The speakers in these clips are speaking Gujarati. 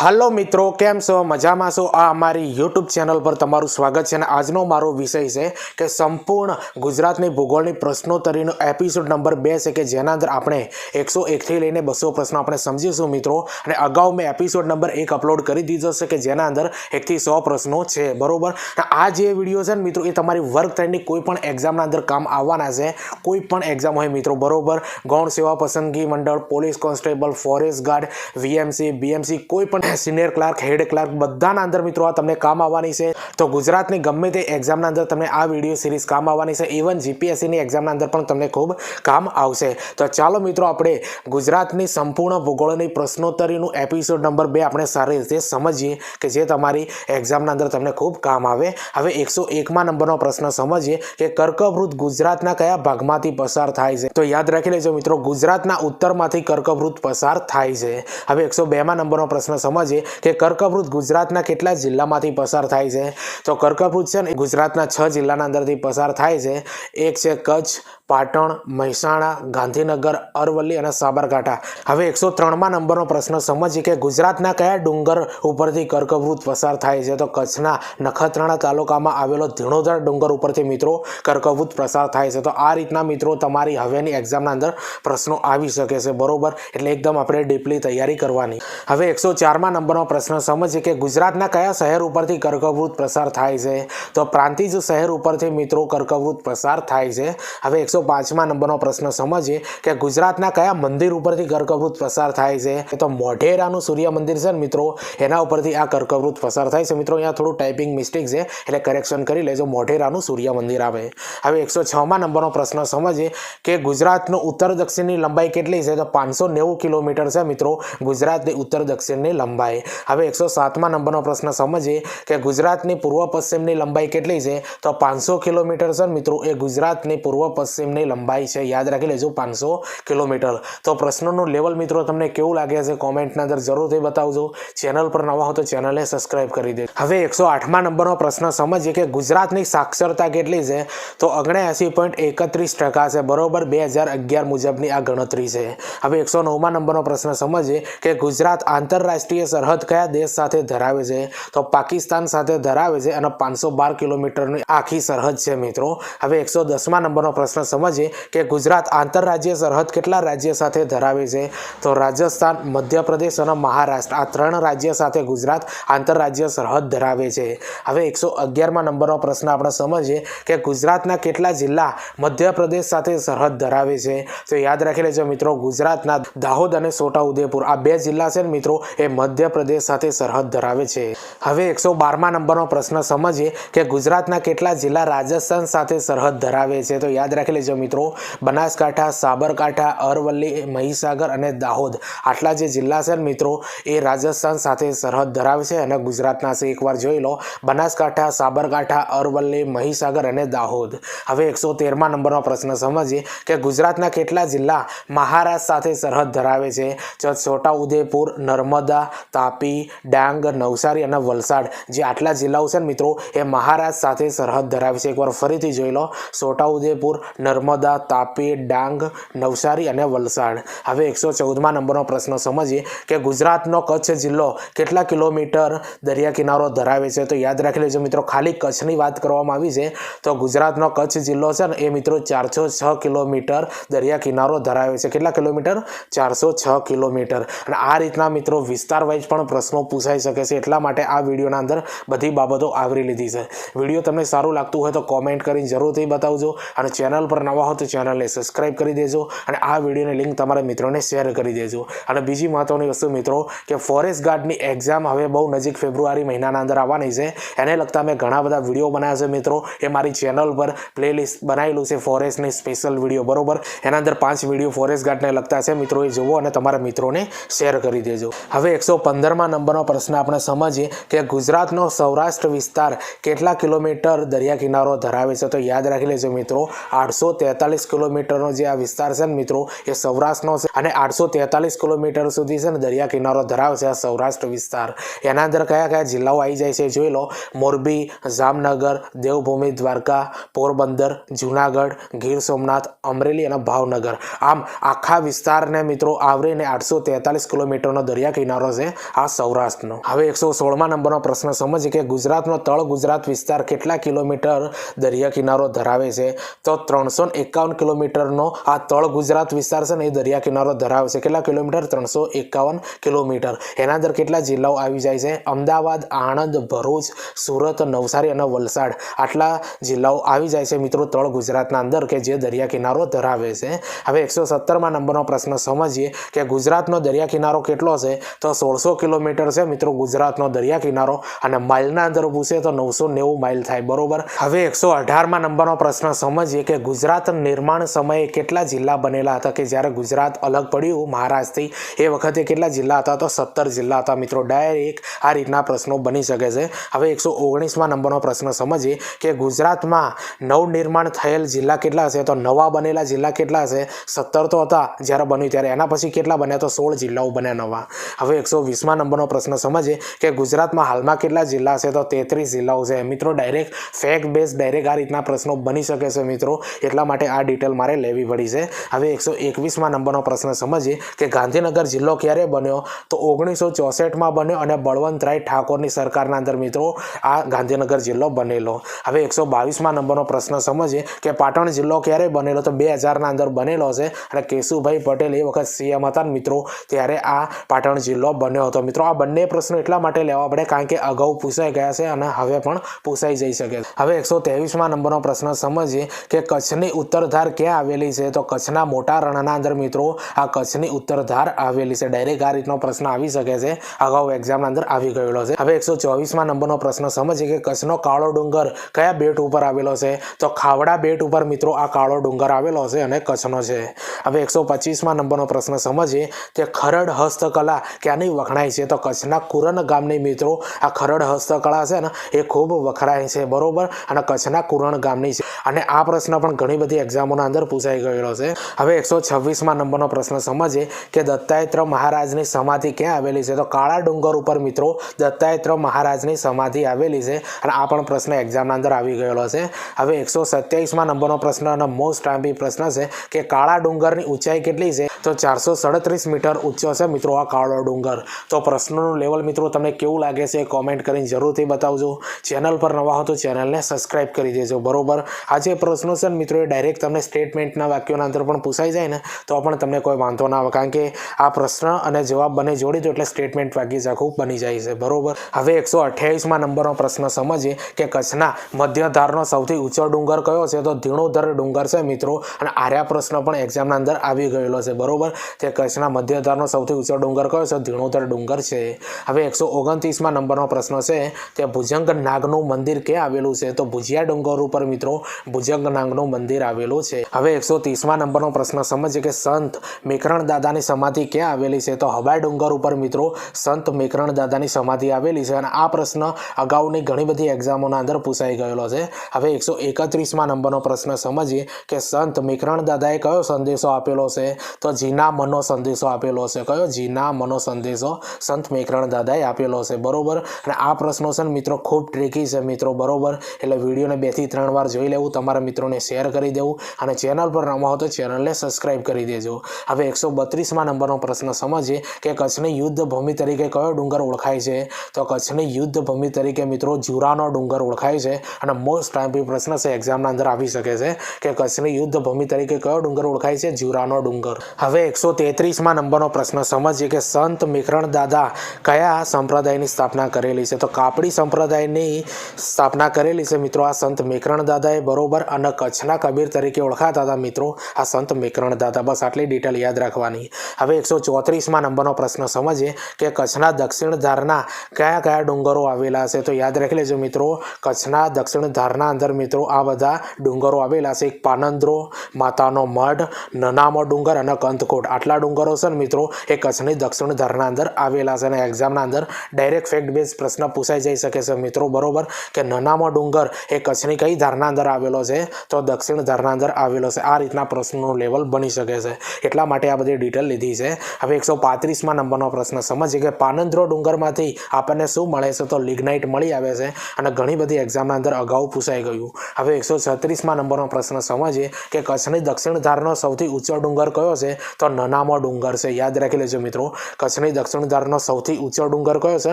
હાલો મિત્રો, કેમ છો? મજામાં છો? આ અમારી યુટ્યુબ ચેનલ પર તમારું સ્વાગત છે અને આજનો મારો વિષય છે કે સંપૂર્ણ ગુજરાતની ભૂગોળની પ્રશ્નોત્તરીનો એપિસોડ નંબર બે છે કે જેના અંદર આપણે એકસો એકથી લઈને બસો પ્રશ્નો આપણે સમજીશું મિત્રો. અને અગાઉ મેં એપિસોડ નંબર એક અપલોડ કરી દીધો છે કે જેના અંદર એકથી સો પ્રશ્નો છે, બરોબર? આ જે વીડિયો છે ને મિત્રો, એ તમારી વર્ક ટ્રેન્ડની કોઈ પણ એક્ઝામના અંદર કામ આવવાના છે, કોઈ પણ એક્ઝામ હોય મિત્રો, બરોબર? ગૌણ સેવા પસંદગી મંડળ, police constable forest guard VMC BMC કોઈ પણ સિનિયર ક્લાર્ક હેડ ક્લાર્ક બધાના અંદર મિત્રો આ તમને કામ આવવાની છે. તો ગુજરાતની ગમે તે એક્ઝામના અંદર તમને આ વીડિયો સિરીઝ કામ આવવાની છે. ઇવન જીપીએસસીની એક્ઝામના અંદર પણ તમને ખૂબ કામ આવશે. તો ચાલો મિત્રો આપણે ગુજરાતની સંપૂર્ણ ભૂગોળની પ્રશ્નોત્તરીનું એપિસોડ નંબર બે આપણે સારી રીતે સમજીએ કે જે તમારી એક્ઝામના અંદર તમને ખૂબ કામ આવે. હવે એકસો એકમાં નંબરનો પ્રશ્ન સમજીએ કે કર્કવૃત ગુજરાતના કયા ભાગમાંથી પસાર થાય છે? તો યાદ રાખી લેજો મિત્રો, ગુજરાતના ઉત્તરમાંથી કર્કવૃત પસાર થાય છે. હવે એકસો બેમાં નંબરનો પ્રશ્ન સમજીએ કે કર્કવૃત ગુજરાતના કેટલા જિલ્લામાંથી પસાર થાય છે? તો કર્કવૃત છે ને ગુજરાતના છ જિલ્લાના અંદરથી પસાર થાય છે. એક છે કચ્છ, પાટણ, મહેસાણા, ગાંધીનગર, અરવલ્લી અને સાબરકાંઠા. હવે એકસો ત્રણમાં નંબરનો પ્રશ્ન સમજીએ કે ગુજરાતના કયા ડુંગર ઉપરથી કર્કવૃત પસાર થાય છે? તો કચ્છના નખત્રાણા તાલુકામાં આવેલો ધીણોધર ડુંગર ઉપરથી મિત્રો કર્કવૃત પસાર થાય છે. તો આ રીતના મિત્રો તમારી હવેની એક્ઝામના અંદર પ્રશ્નો આવી શકે છે. બરોબર? એટલે એકદમ આપણે ડીપલી તૈયારી કરવાની. હવે એકસો ચારમાં નંબરનો પ્રશ્ન સમજીએ કે ગુજરાતના કયા શહેર ઉપરથી કર્કવૃત પ્રસાર થાય છે? તો પ્રાંતિજ શહેર ઉપરથી મિત્રો કર્કવૃત પસાર થાય છે. હવે એકસો પાંચમા નંબરનો પ્રશ્ન સમજીએ કે ગુજરાતના કયા મંદિર ઉપરથી કર્કવૃત પસાર થાય છે? તો મોઢેરાનું સૂર્ય મંદિર છે ને મિત્રો. એના ઉપરથી આ કર્કવૃત પસાર થાય છે. મિત્રો, અહીંયા થોડું ટાઈપિંગ મિસ્ટેક છે, એટલે કરેક્શન કરી લેજો. મોઢેરાનું સૂર્ય મંદિર આવે. હવે એકસો છમાં નંબરનો પ્રશ્ન સમજીએ કે ગુજરાતનું ઉત્તર દક્ષિણની લંબાઈ કેટલી છે? તો પાંચસો નેવું કિલોમીટર છે મિત્રો. ગુજરાતની ઉત્તર દક્ષિણની લંબાઈ. હવે એકસો સાતમા નંબરનો પ્રશ્ન સમજીએ કે ગુજરાતની પૂર્વ પશ્ચિમની લંબાઈ કેટલી છે? તો પાંચસો કિલોમીટર છે મિત્રો, એ ગુજરાતની પૂર્વ પશ્ચિમની લંબાઈ છે. યાદ રાખી લેજો, પાંચસો કિલોમીટર. તો પ્રશ્નોનું લેવલ મિત્રો તમને કેવું લાગે છે કોમેન્ટના અંદર જરૂરથી બતાવજો. ચેનલ પર નવા હો તો ચેનલને સબસ્ક્રાઈબ કરી દે હવે એકસો આઠમા નંબરનો પ્રશ્ન સમજીએ કે ગુજરાતની સાક્ષરતા કેટલી છે? તો ઓગણએંસી પોઈન્ટ એકત્રીસ ટકા છે. બરોબર, બે હજાર અગિયાર મુજબની આ ગણતરી છે. હવે એકસો નવમા નંબરનો પ્રશ્ન સમજીએ કે ગુજરાત આંતરરાષ્ટ્રીય સરહદ કયા દેશ સાથે ધરાવે છે? તો પાકિસ્તાન સાથે ધરાવે છે અને પાંચસો બાર કિલોમીટરની આખી સરહદ છે મિત્રો. હવે એકસો દસમા નંબરનો પ્રશ્ન સમજીએ કે ગુજરાત આંતરરાજ્ય સરહદ કેટલા રાજ્ય સાથે ધરાવે છે? તો રાજસ્થાન, મધ્યપ્રદેશ અને મહારાષ્ટ્ર આ ત્રણ રાજ્ય સાથે ગુજરાત આંતરરાજ્ય સરહદ ધરાવે છે. હવે એકસો અગિયારમાં નંબરનો પ્રશ્ન આપણે સમજીએ કે ગુજરાતના કેટલા જિલ્લા મધ્યપ્રદેશ સાથે સરહદ ધરાવે છે? તો યાદ રાખી લેજો મિત્રો, ગુજરાતના દાહોદ અને છોટાઉદેપુર આ બે જિલ્લા છે ને મિત્રો, એ મધ્યપ્રદેશ સાથે સરહદ ધરાવે છે. હવે એકસો બારમા નંબરનો પ્રશ્ન સમજીએ કે ગુજરાતના કેટલા જિલ્લા રાજસ્થાન સાથે સરહદ ધરાવે છે. તો યાદ રાખી લેજો મિત્રો, બનાસકાંઠા, સાબરકાંઠા, અરવલ્લી, મહીસાગર અને દાહોદ. આટલા જે જિલ્લા છે મિત્રો, એ રાજસ્થાન સાથે સરહદ ધરાવે છે અને ગુજરાતના છે. એકવાર જોઈ લો, બનાસકાંઠા, સાબરકાંઠા, અરવલ્લી, મહીસાગર અને દાહોદ. હવે એકસો તેરમા નંબરનો પ્રશ્ન સમજીએ કે ગુજરાતના કેટલા જિલ્લા મહારાષ્ટ્ર સાથે સરહદ ધરાવે છે. તો છોટાઉદેપુર, નર્મદા તાપી, ડાંગ, નવસારી અને વલસાડ, જે આટલા જિલ્લાઓ છે મિત્રો, એ મહારાષ્ટ્ર સાથે સરહદ ધરાવે છે. એકવાર ફરીથી જોઈ લો. છોટાઉદેપુર, નર્મદા, તાપી, ડાંગ, નવસારી અને વલસાડ. હવે એકસો ચૌદમાં નંબરનો પ્રશ્ન સમજીએ કે ગુજરાતનો કચ્છ જિલ્લો કેટલા કિલોમીટર દરિયા કિનારો ધરાવે છે? તો યાદ રાખી લેજો મિત્રો, ખાલી કચ્છની વાત કરવામાં આવી છે. તો ગુજરાતનો કચ્છ જિલ્લો છે ને, એ મિત્રો ચારસો છ કિલોમીટર દરિયા કિનારો ધરાવે છે. કેટલા કિલોમીટર? ચારસો છ કિલોમીટર. અને આ રીતના મિત્રો વિસ્તાર વાઇઝ પણ પ્રશ્નો પૂછાઈ શકે છે. એટલા માટે આ વિડીયોના અંદર બધી બાબતો આવરી લીધી છે. વીડિયો તમને સારું લાગતું હોય તો કોમેન્ટ કરીને જરૂરથી બતાવજો અને ચેનલ પર નવા હો તો ચેનલને સબસ્ક્રાઇબ કરી દેજો અને આ વિડીયોની લિંક તમારા મિત્રોને શેર કરી દેજો. અને બીજી મહત્વની વસ્તુ મિત્રો કે ફોરેસ્ટ ગાર્ડની એક્ઝામ હવે બહુ નજીક ફેબ્રુઆરી મહિનાના અંદર આવવાની છે. એને લગતા મેં ઘણા બધા વીડિયો બનાવ્યા છે મિત્રો. એ મારી ચેનલ પર પ્લેલિસ્ટ બનાવેલું છે ફોરેસ્ટની સ્પેશિયલ વીડિયો બરોબર? એના અંદર પાંચ વીડિયો ફોરેસ્ટ ગાર્ડને લગતા છે. મિત્રો એ જુઓ અને તમારા મિત્રોને શેર કરી દેજો. હવે એકસો પંદરમાં નંબરનો પ્રશ્ન આપણે સમજીએ કે ગુજરાતનો સૌરાષ્ટ્ર વિસ્તાર કેટલા કિલોમીટર દરિયા કિનારો ધરાવે છે? તો યાદ રાખી લેજો મિત્રો, આઠસો તેતાલીસ કિલોમીટરનો જે આ વિસ્તાર છે ને મિત્રો, એ સૌરાષ્ટ્રનો છે અને આઠસો તેતાલીસ કિલોમીટર સુધી છે ને દરિયા કિનારો ધરાવે છે આ સૌરાષ્ટ્ર વિસ્તાર. એના અંદર કયા કયા જિલ્લાઓ આવી જાય છે જોઈ લો. મોરબી, જામનગર, દેવભૂમિ, દ્વારકા, પોરબંદર, જુનાગઢ, ગીર સોમનાથ, અમરેલી અને ભાવનગર. આમ આખા વિસ્તારને મિત્રો, આવરીને આઠસો તેતાલીસ કિલોમીટરનો દરિયા કિનારો છે આ સૌરાષ્ટ્રનો. હવે એકસો સોળમાં નંબરનો પ્રશ્ન સમજીએ કે ગુજરાતનો તળ ગુજરાત વિસ્તાર કેટલા કિલોમીટર દરિયા કિનારો ધરાવે છે? તો ત્રણસો એકાવન કિલોમીટરનો આ તળ ગુજરાત વિસ્તાર છે ને એ દરિયા કિનારો ધરાવે છે. કેટલા કિલોમીટર? ત્રણસો એકાવન કિલોમીટર. એના અંદર કેટલા જિલ્લાઓ આવી જાય છે? અમદાવાદ, આણંદ, ભરૂચ, સુરત, નવસારી અને વલસાડ. આટલા જિલ્લાઓ આવી જાય છે મિત્રો તળ ગુજરાતના અંદર કે જે દરિયા કિનારો ધરાવે છે. હવે એકસો સત્તરમાં નંબરનો પ્રશ્ન સમજીએ કે ગુજરાતનો દરિયા કિનારો કેટલો છે? તો સોળસો કિલોમીટર છે મિત્રો ગુજરાતનો દરિયા કિનારો અને માઇલના અંદર પૂછે તો નવસો નેવું માઇલ થાય, બરોબર? હવે એકસો અઢારમાં નંબરનો પ્રશ્ન સમજીએ કે ગુજરાત નિર્માણ સમયે કેટલા જિલ્લા બનેલા હતા કે જ્યારે ગુજરાત અલગ પડ્યું મહારાષ્ટ્રથી એ વખતે કેટલા જિલ્લા હતા તો સત્તર જિલ્લા હતા મિત્રો. ડાયરેક્ટ આ રીતના પ્રશ્નો બની શકે છે. હવે એકસો ઓગણીસમાં નંબરનો પ્રશ્ન સમજીએ કે ગુજરાતમાં નવનિર્માણ થયેલ જિલ્લા કેટલા હશે તો નવા બનેલા જિલ્લા કેટલા હશે સત્તર તો હતા જ્યારે બન્યું ત્યારે. એના પછી કેટલા બન્યા તો સોળ જિલ્લાઓ બન્યા નવા. હવે એકસો વીસમાં નંબરનો પ્રશ્ન સમજીએ કે ગુજરાતમાં હાલમાં કેટલા જિલ્લા છે? તો તેત્રીસ જિલ્લાઓ છે. મિત્રો ડાયરેક્ટ ફેક બેઝ ડાયરેક્ટ આ રીતના પ્રશ્નો બની શકે છે મિત્રો. એટલા માટે આ ડિટેલ મારે લેવી પડી છે. હવે એકસો એકવીસમાં નંબરનો પ્રશ્ન સમજીએ કે ગાંધીનગર જિલ્લો ક્યારે બન્યો? તો ઓગણીસો ચોસઠમાં બન્યો અને બળવંતરાય ઠાકોરની સરકારના અંદર મિત્રો આ ગાંધીનગર જિલ્લો બનેલો. હવે એકસો બાવીસમાં નંબરનો પ્રશ્ન સમજીએ કે પાટણ જિલ્લો ક્યારે બનેલો? તો બે હજારના અંદર બનેલો છે. અને કેશુભાઈ પટેલ એ વખત સીએમ હતા મિત્રો, ત્યારે આ પાટણ જિલ્લો બન્યો હતો. મિત્રો, આ બંને પ્રશ્નો એટલા માટે લેવા પડે કારણ કે અગાઉ પૂછાઈ ગયા છે અને હવે પણ પૂછાઈ જઈ શકે હવે એકસો ત્રેવીસમાં નંબરનો પ્રશ્ન સમજીએ કે કચ્છની ઉત્તરધાર ક્યાં આવેલી છે? તો કચ્છના મોટા રણના અંદર મિત્રો, આ કચ્છની ઉત્તરધાર આવેલી છે. ડાયરેક્ટ આ રીતનો પ્રશ્ન આવી શકે છે. અગાઉ એક્ઝામના અંદર આવી ગયેલો છે. હવે એકસો ચોવીસમાં નંબરનો પ્રશ્ન સમજીએ કે કચ્છનો કાળો ડુંગર કયા બેટ ઉપર આવેલો છે? તો ખાવડા બેટ ઉપર મિત્રો, આ કાળો ડુંગર આવેલો છે અને કચ્છનો છે. હવે એકસો પચીસમાં નંબરનો પ્રશ્ન સમજીએ કે ખરડ હસ્તકલા ક્યાંની વખણાય છે. તો કચ્છના કુરન ગામની મિત્રો આ ખરડ હસ્તકળા છે ને, એ ખૂબ વખણાય છે. બરોબર? અને કચ્છના કુરણ ગામની છે. અને આ પ્રશ્ન પણ ઘણી બધી એક્ઝામોના અંદર પૂછાઈ ગયેલો છે. હવે એકસો છવ્વીસમાં નંબરનો પ્રશ્ન સમજીએ કે દત્તાયત્ર મહારાજની સમાધિ ક્યાં આવેલી છે? તો કાળા ડુંગર ઉપર મિત્રો દત્તાત્રેય મહારાજની સમાધિ આવેલી છે. અને આ પણ પ્રશ્ન એક્ઝામના અંદર આવી ગયેલો છે. હવે એકસો સત્યાવીસમાં નંબરનો પ્રશ્ન અને મોસ્ટ આંબી પ્રશ્ન છે કે કાળા ડુંગરની ઊંચાઈ કેટલી છે? તો ચારસો સડત્રીસ મીટર ઊંચો છે મિત્રો આ કાળો ડુંગર. તો પ્રશ્નોનું લેવલ મિત્રો તમને કેવું લાગે છે કોમેન્ટ કરીને જરૂરથી બતાવજો. ચેનલ પર નવા હો તો ચેનલને સબસ્ક્રાઇબ કરી દેજો, બરોબર? આ જે પ્રશ્નો છે ને મિત્રો એ ડાયરેક્ટ તમને સ્ટેટમેન્ટના વાક્યોના અંદર પણ પૂછાઈ જાય ને, તો પણ તમને કોઈ વાંધો ના આવે. કારણ કે આ પ્રશ્ન અને જવાબ બંને જોડી દો એટલે સ્ટેટમેન્ટ વાક્ય આખું બની જાય છે, બરોબર? હવે એકસો અઠ્યાવીસમાં નંબરનો પ્રશ્ન સમજીએ કે કચ્છના મધ્યધારનો સૌથી ઊંચો ડુંગર કયો છે? તો ધીણોધર ડુંગર છે મિત્રો, અને આર્યા પ્રશ્ન પણ એક્ઝામના અંદર આવી ગયેલો છે, બરોબર? તે કચ્છના મધ્યધારનો સૌથી ઊંચો ડુંગર કયો છે? ધીણોધર ડુંગર છે. હવે એકસો ઓગણત્રીસમાં નંબરનો પ્રશ્ન છે કે ભુજંગ નાગનું મંદિર ક્યાં આવેલું છે? તો ભુજિયા ડુંગર ઉપર મિત્રો ભુજંગ નાગનું મંદિર આવેલું છે. હવે એકસો ત્રીસમાં નંબરનો પ્રશ્ન સમજીએ કે સંત મેકરણ દાદાની સમાધિ ક્યાં આવેલી છે? તો હવાઈ ડુંગર ઉપર મિત્રો, સંત મેકરણ દાદાની સમાધિ આવેલી છે. અને આ પ્રશ્ન અગાઉની ઘણી બધી એક્ઝામોના અંદર પૂછાઈ ગયેલો છે. હવે એકસો એકત્રીસમાં નંબરનો પ્રશ્ન, સમજીએ કે સંત મેકરણ દાદાએ કયો સંદેશો આપેલો છે? તો જીના મનો સંદેશો આપેલો છે. કયો? જીના મનો સંદેશો સંત મેકરણ દાદાએ આપેલો હશે બરોબર? અને આ પ્રશ્નો છે ને મિત્રો ખૂબ ટ્રિકી છે મિત્રો, બરોબર? એટલે વિડીયોને બેથી ત્રણ વાર જોઈ લેવું, તમારા મિત્રોને શેર કરી દેવું અને ચેનલ પર હો તો ચેનલને સબસ્ક્રાઇબ કરી દેજો. હવે એકસો બત્રીસમાં નંબરનો પ્રશ્ન સમજીએ કે કચ્છની યુદ્ધ ભૂમિ તરીકે કયો ડુંગર ઓળખાય છે? તો કચ્છની યુદ્ધ ભૂમિ તરીકે મિત્રો જુરાનો ડુંગર ઓળખાય છે અને મોસ્ટ ટાઈમ પ્રશ્ન છે એક્ઝામના અંદર આવી શકે છે કે કચ્છની યુદ્ધ ભૂમિ તરીકે કયો ડુંગર ઓળખાય છે? જુરાનો ડુંગર. હવે એકસો તેત્રીસમાં નંબરનો પ્રશ્ન સમજીએ કે સંત મિકરણ દાદા કયા સંપ્રદાયની સ્થાપના કરેલી છે? તો કાપડી સંપ્રદાયની સ્થાપના કરેલી છે મિત્રો આ સંત મેકરણ દાદાએ બરોબર અને કચ્છના કબીર તરીકે ઓળખાતા હતા મિત્રો આ સંત મેકરણ દાદા. બસ આટલી ડિટેલ યાદ રાખવાની. હવે એકસો ચોત્રીસમાં નંબરનો પ્રશ્ન સમજીએ કે કચ્છના દક્ષિણ ધારના કયા કયા ડુંગરો આવેલા છે? તો યાદ રાખી લેજો મિત્રો, કચ્છના દક્ષિણ ધારના અંદર મિત્રો આ બધા ડુંગરો આવેલા છે. એક પાનંદ્રો, માતાનો મઢ, નનામો ડુંગર અને કંથકોટ આટલા ડુંગરો છે ને મિત્રો એ કચ્છની દક્ષિણ ધારના અંદર આવેલા છે અને એક્ઝામના અંદર ડાયરેક્ટ ફેક્ટ બેઝ પ્રશ્ન પૂછાઈ જઈ શકે છે. મિત્રો, બરોબર? કે નનામો ડુંગર એ કચ્છની કઈ ધારના અંદર આવેલો છે? તો દક્ષિણ ધારના અંદર આવેલો છે. આ રીતના પ્રશ્નનું લેવલ બની શકે છે. એટલા માટે આ બધી ડિટેલ લીધી છે. હવે એકસો પાંત્રીસમાં નંબરનો પ્રશ્ન, સમજીએ કે પાનંદ્રો ડુંગરમાંથી આપણને શું મળે છે? તો લિગ્નાઇટ મળી આવે છે અને ઘણી બધી એક્ઝામના અંદર અગાઉ પૂછાઈ ગયું. હવે એકસો છત્રીસમાં નંબરનો પ્રશ્ન, સમજીએ કે કચ્છની દક્ષિણ ધારનો સૌથી ઊંચો ડુંગર કયો છે? તો નનામો ડુંગર છે. યાદ રાખી લેજો મિત્રો. કચ્છની દક્ષિણ અંધારનો સૌથી ઊંચો ડુંગર કયો છે?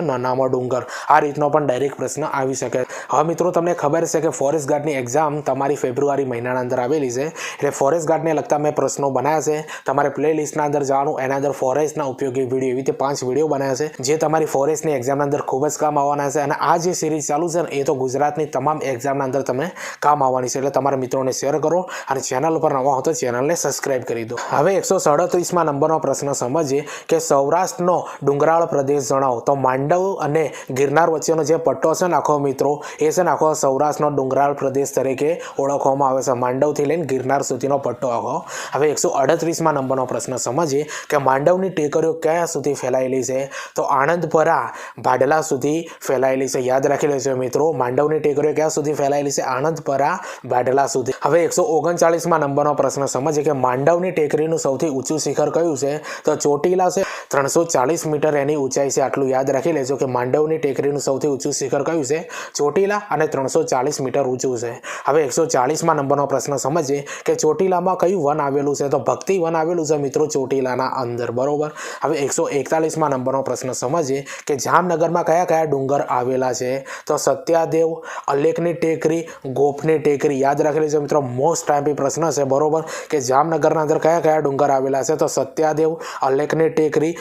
નાનામાં ડુંગર. આ રીતનો પણ ડાયરેક્ટ પ્રશ્ન આવી શકે. હવે મિત્રો, તમને ખબર છે કે ફોરેસ્ટ ગાર્ડની એક્ઝામ તમારી ફેબ્રુઆરી મહિનાના અંદર આવેલી છે. એટલે ફોરેસ્ટ ગાર્ડને લગતા મેં પ્રશ્નો બનાવ્યા છે. તમારે પ્લે લિસ્ટના અંદર જવાનું, એના અંદર ફોરેસ્ટના ઉપયોગી વીડિયો એવી રીતે પાંચ વીડિયો બનાવ્યા છે, જે તમારી ફોરેસ્ટની એક્ઝામના અંદર ખૂબ જ કામ આવવાના છે. અને આ જે સિરીઝ ચાલુ છે એ તો ગુજરાતની તમામ એક્ઝામના અંદર તમને કામ આવવાની છે. એટલે તમારા મિત્રોને શેર કરો અને ચેનલ પર નવા હો તો ચેનલને સબસ્ક્રાઇબ કરી દો. હવે એકસો સડત્રીસમાં નંબરનો પ્રશ્ન સમજીએ કે સૌરાષ્ટ્રનો ડુંગરાળ પ્રદેશ જણાવો. તો માંડવ અને ગિરનાર વચ્ચેનો જે પટ્ટો છે ને આખો મિત્રો, એ છે ને આખો સૌરાષ્ટ્રનો ડુંગરાળ પ્રદેશ તરીકે ઓળખવામાં આવે છે. માંડવથી લઈને ગિરનાર સુધીનો પટ્ટો આખો. હવે એકસો અડત્રીસમાં નંબરનો પ્રશ્ન સમજીએ કે માંડવની ટેકરીઓ ક્યાં સુધી ફેલાયેલી છે? તો આણંદપરા, ભાડલા સુધી ફેલાયેલી છે. યાદ રાખી લેજો મિત્રો, માંડવની ટેકરીઓ ક્યાં સુધી ફેલાયેલી છે? આણંદપરા, ભાડલા સુધી. હવે એકસો ઓગણચાળીસમાં નંબરનો પ્રશ્ન સમજીએ કે માંડવની ટેકરીનું સૌથી ઊંચું શિખર કયું છે? તો ચોટીલા છે. ત્રણસો ચાલીસ મીટર એની ઊંચાઈ છે, આટલું યાદ રાખી લેજો કે માંડવની ટેકરીનું સૌથી ઊંચું શિખર કયું છે? ચોટીલા અને ત્રણસો ચાલીસ મીટર ઊંચું છે. હવે એકસો ચાલીસમાં નંબરનો પ્રશ્ન સમજીએ કે ચોટીલામાં કયું વન આવેલું છે? તો ભક્તિ વન આવેલું છે મિત્રો ચોટીલાના અંદર, બરોબર? હવે એકસો એકતાલીસમાં નંબરનો પ્રશ્ન સમજીએ કે જામનગરમાં કયા કયા ડુંગર આવેલા છે? તો સત્યાદેવ, અલેખની ટેકરી, ગોપની ટેકરી, યાદ રાખી લેજો મિત્રો મોસ્ટ ટાઈપી પ્રશ્ન છે, બરોબર? કે જામનગરના અંદર કયા કયા ડુંગર આવેલા છે? તો સત્યાદેવ, અલેખની ટેકરી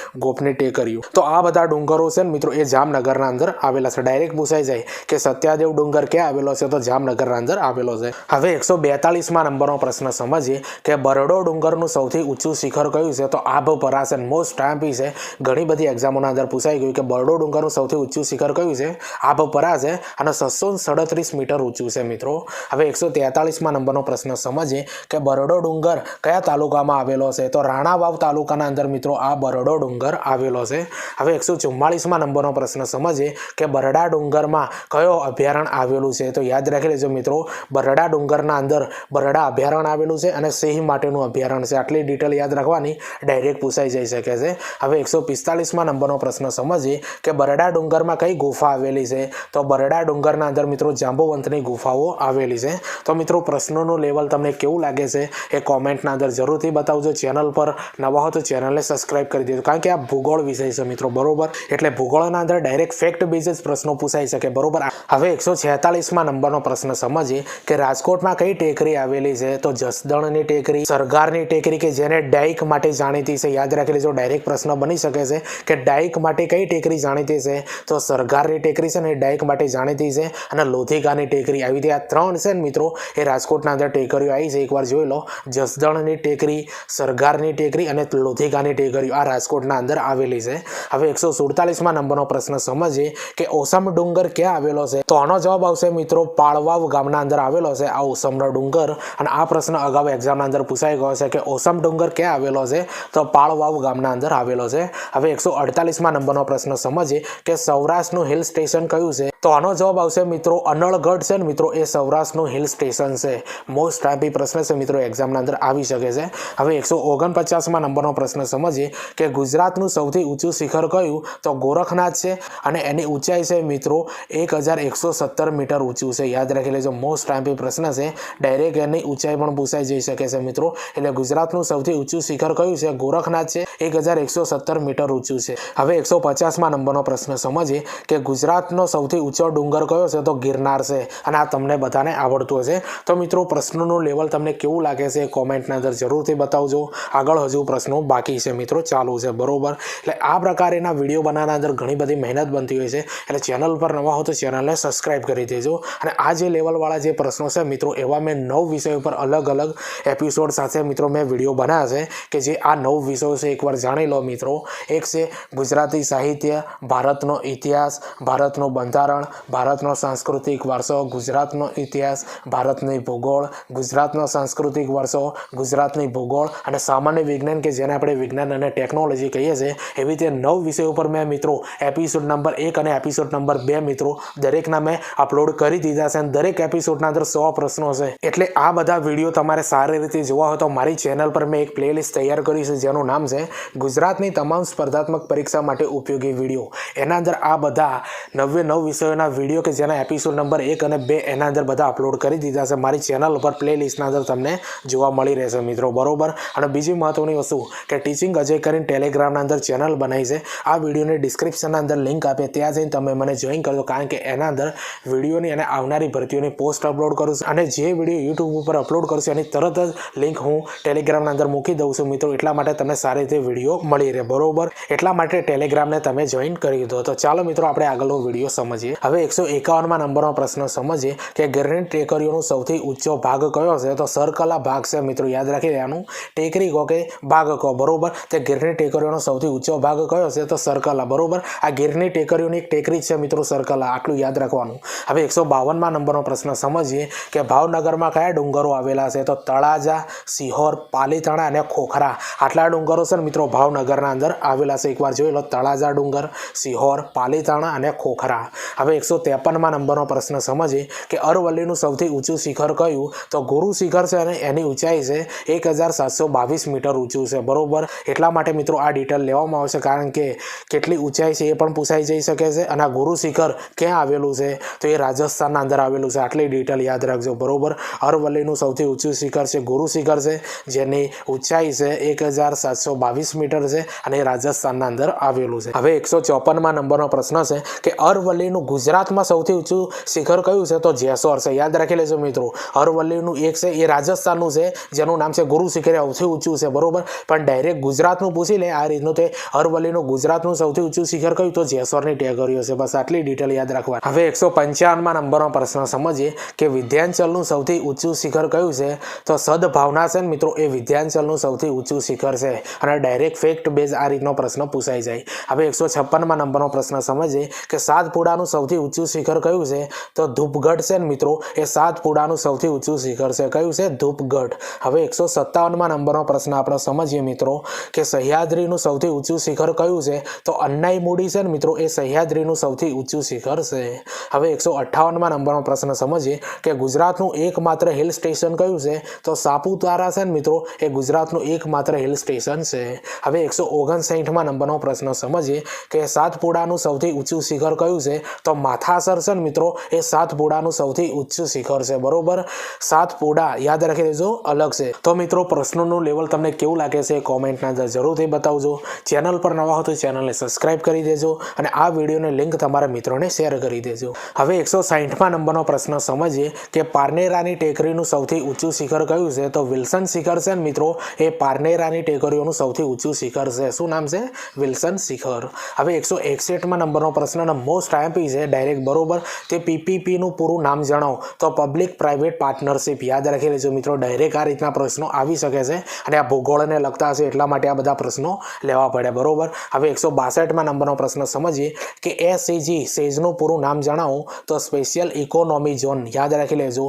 ગોપની કર્યું. તો આ બધા ડુંગરો છે ને મિત્રો, એ જામનગરના અંદર આવેલા છે. ડાયરેક્ટ પૂછાઈ જાય કે સત્યાદેવ ડુંગર ક્યાં આવેલો છે તો જામનગરના અંદર આવેલો છે. હવે એકસો બેતાલીસમાં નંબરનો પ્રશ્ન સમજીએ કે બરડો ડુંગરનું સૌથી ઊંચું શિખર કયું છે? તો આભ પરાસન મોસ્ટ ટાઈપી છે. ઘણી બધી એક્ઝામોના અંદર પૂછાઈ ગયું કે બરડો ડુંગરનું સૌથી ઊંચું શિખર કયું છે? આભ પરા છે અને છસો સડત્રીસ મીટર ઊંચું છે મિત્રો. હવે એકસો તેતાલીસમાં નંબરનો પ્રશ્ન સમજીએ કે બરડો ડુંગર કયા તાલુકામાં આવેલો છે? તો રાણાવાવ તાલુકાના અંદર મિત્રો આ બરડો ડુંગર આવેલો છે. હવે એકસો ચુમ્માળીસમાં નંબરનો પ્રશ્ન સમજીએ કે બરડા ડુંગરમાં કયો અભયારણ્ય આવેલું છે? તો યાદ રાખી લેજો મિત્રો, બરડા ડુંગરના અંદર બરડા અભયારણ્ય આવેલું છે અને સિંહ માટેનું અભયારણ્ય છે. આટલી ડિટેલ યાદ રાખવાની ડાયરેક્ટ પૂછાઈ જઈ શકે છે. હવે એકસો પિસ્તાલીસમાં નંબરનો પ્રશ્ન સમજીએ કે બરડા ડુંગરમાં કઈ ગુફા આવેલી છે? તો બરડા ડુંગરના અંદર મિત્રો જાંબુવંતની ગુફાઓ આવેલી છે. તો મિત્રો પ્રશ્નોનું લેવલ તમને કેવું લાગે છે એ કોમેન્ટના અંદર જરૂરથી બતાવજો. ચેનલ પર નવા હો તો ચેનલને સબસ્ક્રાઈબ કરી દેજો. કારણ કે આ ભૂગોળ વિષય છે મિત્રો, બરોબર? એટલે ભૂગોળના અંદર ડાયરેક્ટ ફેક્ટ બેઝિસ પ્રશ્નો પૂછાઈ શકે, બરોબર? હવે એકસો છેતાલીસમાં નંબરનો પ્રશ્ન સમજીએ કે રાજકોટમાં કઈ ટેકરી આવેલી છે? તો જસદણની ટેકરી, સરગારની ટેકરી કે જેને ડાઇક માટે જાણીતી છે? યાદ રાખી લેજો ડાયરેક્ટ પ્રશ્ન બની શકે છે કે ડાઇક માટે કઈ ટેકરી જાણીતી છે? તો સરગારની ટેકરી છે ને ડાઇક માટે જાણીતી છે અને લોધિકાની ટેકરી. આવી રીતે આ ત્રણ છે ને મિત્રો, એ રાજકોટના અંદર ટેકરીઓ આવી છે. એકવાર જોઈ લો. જસદણની ટેકરી, સરગારની ટેકરી અને લોધિકાની ટેકરીઓ આ રાજકોટના અંદર આવેલી છે. હવે એકસો સુડતાલીસમાં નંબરનો પ્રશ્ન સમજીએ કે ઓસમ ડુંગર ક્યાં આવેલો છે? તો આનો જવાબ આવશે મિત્રો પાળવાવ ગામના અંદર આવેલો છે. આ ઓસમનો ડુંગર અને આ પ્રશ્ન અગાઉ એક્ઝામના અંદર પૂછાઈ ગયો છે કે ઓસમ ડુંગર ક્યાં આવેલો છે? તો પાળવાવ ગામના અંદર આવેલો છે. હવે એકસો અડતાલીસમાં નંબરનો પ્રશ્ન સમજીએ કે સૌરાષ્ટ્રનું હિલ સ્ટેશન કયું છે? તો આનો જવાબ આવશે મિત્રો અનળગઢ છે ને મિત્રો એ સૌરાષ્ટ્રનું હિલ સ્ટેશન છે. મોસ્ટ ટાઈપી પ્રશ્ન છે મિત્રો એક્ઝામના અંદર આવી શકે છે. હવે એકસો ઓગણપચાસમાં નંબરનો પ્રશ્ન સમજીએ કે ગુજરાતનું સૌથી ઊંચું શિખર કયું? તો ગોરખનાથ છે અને એની ઊંચાઈ છે મિત્રો એક હજાર એકસો સત્તર મીટર ઊંચું છે. યાદ રાખી લેજો મોસ્ટ ટાઈપી પ્રશ્ન છે. ડાયરેક્ટ એની ઊંચાઈ પણ પૂછાઈ જઈ શકે છે મિત્રો. એટલે ગુજરાતનું સૌથી ઊંચું શિખર કયું છે? ગોરખનાથ છે. એક હજાર એકસો સત્તર મીટર ઊંચું છે. હવે એકસો પચાસમાં નંબરનો પ્રશ્ન સમજીએ કે ગુજરાતનો સૌથી ઊંચો ડુંગર કયો છે તો ગિરનાર છે અને આ તમને બધાને આવડતું હશે. તો મિત્રો, પ્રશ્નોનું લેવલ તમને કેવું લાગે છે કોમેન્ટના અંદર જરૂરથી બતાવજો. આગળ હજુ પ્રશ્નો બાકી છે મિત્રો, ચાલુ છે, બરોબર? એટલે આ પ્રકારેના વીડિયો બનાવવાના અંદર ઘણી બધી મહેનત બનતી હોય છે. એટલે ચેનલ પર નવા હો તો ચેનલને સબસ્ક્રાઈબ કરી દેજો. અને આ જે લેવલવાળા જે પ્રશ્નો છે મિત્રો, એવા મેં નવ વિષયો પર અલગ અલગ એપિસોડ સાથે મિત્રો મેં વીડિયો બનાવ્યા છે કે જે આ નવ વિષયો છે એકવાર જાણી લો મિત્રો. એક છે ગુજરાતી સાહિત્ય, ભારતનો ઇતિહાસ, ભારતનું બંધારણ ભારતનો સાંસ્કૃતિક વારસો, ગુજરાતનો ઇતિહાસ, ભારતની ભૂગોળ, ગુજરાતનો સાંસ્કૃતિક વારસો, ગુજરાતની ભૂગોળ અને સામાન્ય વિજ્ઞાન કે જેને આપણે વિજ્ઞાન અને ટેકનોલોજી કહીએ છીએ, એવી રીતે નવ વિષયો પર મેં મિત્રો એપિસોડ નંબર એક અને એપિસોડ નંબર બે મિત્રો દરેકના મેં અપલોડ કરી દીધા છે અને દરેક એપિસોડના અંદર સો પ્રશ્નો છે. એટલે આ બધા વીડિયો તમારે સારી રીતે જોવા હોય તો મારી ચેનલ પર મેં એક પ્લેલિસ્ટ તૈયાર કરી છે, જેનું નામ છે ગુજરાતની તમામ સ્પર્ધાત્મક પરીક્ષા માટે ઉપયોગી વીડિયો. એના અંદર આ બધા નવે નવ વિષયોના વીડિયો કે જેના એપિસોડ નંબર એક અને બે એના અંદર બધા અપલોડ કરી દીધા છે. મારી ચેનલ ઉપર પ્લે લિસ્ટના અંદર તમને જોવા મળી રહેશે મિત્રો, બરોબર? અને બીજી મહત્ત્વની વસ્તુ કે ટીચિંગ અજય કરીને ટેલિગ્રામના અંદર ચેનલ બનાવી છે. આ વિડીયોની ડિસ્ક્રિપ્શનના અંદર લિંક આપે ત્યાં જઈને તમે મને જોઈન કરજો, કારણ કે એના અંદર વિડીયોની અને આવનારી ભરતીઓની પોસ્ટ અપલોડ કરું છું. અને જે વીડિયો યુટ્યુબ ઉપર અપલોડ કરશું એની તરત જ લિંક હું ટેલિગ્રામના અંદર મૂકી દઉં છું મિત્રો. એટલા માટે તમને સારી રીતે વીડિયો મળી રહે, બરોબર? એટલા માટે ટેલિગ્રામને તમે જોઈન કરી દો. તો ચાલો મિત્રો, આપણે આગળનો વીડિયો સમજીએ. હવે એકસો એકાવનમાં નંબરનો પ્રશ્ન સમજીએ કે ગ્રેનેડ ટેકરીઓનો સૌથી ઊંચો ભાગ કયો છે? તો સર્કલા ભાગ છે મિત્રો, યાદ રાખી લેવાનું. ટેકરી કહો કે ભાગ કહો, બરોબર? તે ગિરની ટેકરીઓનો સૌથી ઊંચો ભાગ કયો છે? તો સર્કલા, બરોબર? આ ગિરની ટેકરીઓની એક ટેકરી છે મિત્રો, સર્કલા, આટલું યાદ રાખવાનું. હવે એકસો બાવનમાં નંબરનો પ્રશ્ન સમજીએ કે ભાવનગરમાં કયા ડુંગરો આવેલા છે? તો તળાજા, સિહોર, પાલીતાણા અને ખોખરા. આટલા ડુંગરો છે મિત્રો, ભાવનગરના અંદર આવેલા છે. એકવાર જોઈ લો, તળાજા ડુંગર, સિહોર, પાલીતાણા અને ખોખરા. હવે એકસો ત્રેપનમાં નંબરનો પ્રશ્ન સમજીએ કે અરવલ્લીનું સૌથી ઊંચું શિખર કયું? તો ગુરુ શિખર છે અને એની ઊંચાઈ છે એક હજાર સાતસો બાવીસ મીટર ઊંચું છે. બરોબર? એટલા માટે મિત્રો આ ડિટેલ લેવામાં આવશે કારણ કે કેટલી ઊંચાઈ છે એ પણ પૂછાઈ જઈ શકે છે અને આ ગુરુ શિખર ક્યાં આવેલું છે? તો એ રાજસ્થાનના અંદર આવેલું છે. આટલી ડિટેલ યાદ રાખજો. બરોબર? અરવલ્લીનું સૌથી ઊંચું શિખર છે, ગુરુ શિખર છે, જેની ઊંચાઈ છે એક હજાર સાતસો બાવીસ મીટર છે અને એ રાજસ્થાનના અંદર આવેલું છે. હવે એકસો ચોપનમાં નંબરનો પ્રશ્ન છે કે અરવલ્લીનું ગુજરાતમાં સૌથી ઊંચું શિખર કયું છે? તો જેસોર છે યાદ રાખી લેજો મિત્રો. અરવલ્લીનું એક છે, એ રાજસ્થાનનું છે, જેનું નામ છે ગુરુ શિખર સૌથી ઊંચું છે. બરોબર? પણ ડાયરેક્ટ ગુજરાતનું પૂછી લે. આ રીતનું તે અરવલ્લીનું ગુજરાતનું સૌથી ઊંચું શિખર કયું? તો જેસોરની ટેગરીઓ છે. બસ આટલી ડિટેલ યાદ રાખવા હવે એકસો પંચાવનમાં નંબરનો પ્રશ્ન સમજીએ કે વિધ્યાંચલનું સૌથી ઊંચું શિખર કયું છે? તો સદભાવના છે ને મિત્રો, એ વિધ્યાંચલનું સૌથી ઊંચું શિખર છે. અને ડાયરેક્ટ ફેક્ટ બેઝ આ રીતનો પ્રશ્ન પૂછાઈ જાય. હવે એકસો છપ્પનમાં નંબરનો પ્રશ્ન સમજીએ કે સાતપુડાનું સૌથી ઊંચું શિખર કયું છે? તો ધૂપગઢ છે ને મિત્રો, એ સાતપુડાનું સૌથી ઊંચું શિખર છે. કયું છે? ધૂપગઢ. હવે એકસો સત્તાવનમાં નંબરનો પ્રશ્ન આપણે સમજીએ મિત્રો, કે સહ્યાદ્રીનું સૌથી ઊંચું શિખર કયું છે? તો અન્નાઈ મૂડી છે ને મિત્રો, એ સહ્યાદ્રીનું સૌથી ઊંચું શિખર છે. હવે એકસો અઠ્ઠાવનમાં નંબરનો પ્રશ્ન સમજીએ, કે ગુજરાતનું એકમાત્ર હિલ સ્ટેશન કયું છે? તો સાપુતારા છે ને મિત્રો, એ ગુજરાતનું એકમાત્ર હિલ સ્ટેશન છે. હવે એકસો ઓગણસાઠમાં નંબરનો પ્રશ્ન સમજીએ, કે સાતપુડાનું સૌથી ઊંચું શિખર કયું છે? તો માથાસર છે મિત્રો, એ સાતપુડાનું સૌથી ઊંચું શિખર છે. બરોબર? સાતપુડા યાદ રાખી દેજો અલગ છે. તો મિત્રો, પ્રશ્નોનું લેવલ તમને કેવું લાગે છે કોમેન્ટના અંદર જરૂરથી બતાવજો. ચેનલ પર નવા હો તો ચેનલને સબસ્ક્રાઇબ કરી દેજો અને આ વિડીયોને લિંક તમારા મિત્રોને શેર કરી દેજો. હવે એકસો સાહીઠમાં નંબરનો પ્રશ્ન સમજીએ કે પારનેરાની ટેકરીનું સૌથી ઊંચું શિખર કયું છે? તો વિલ્સન શિખર છે મિત્રો, એ પારનેરાની ટેકરીઓનું સૌથી ઊંચું શિખર છે. શું નામ છે? વિલ્સન શિખર. હવે એકસો એકસઠમાં નંબરનો પ્રશ્ન મોસ્ટ આઈએમપી છે ડાયરેક્ટ બરોબર તે પીપીપીનું પૂરું નામ જણાવો. તો પબ્લિક પ્રાઇવેટ પાર્ટનરશિપ યાદ રાખી લેજો મિત્રો ડાયરેક્ટ આ રીતના પ્રશ્નો આવી શકે છે અને આ ભૂગોળને લગતા હશે એટલા માટે આ બધા પ્રશ્નો લેવા પડે બરોબર? હવે એકસો બાસઠમાં નંબરનો પ્રશ્ન સમજીએ કે એસઈજી સેજનું પૂરું નામ જણાવો. તો સ્પેશિયલ ઇકોનોમી ઝોન યાદ રાખી લેજો.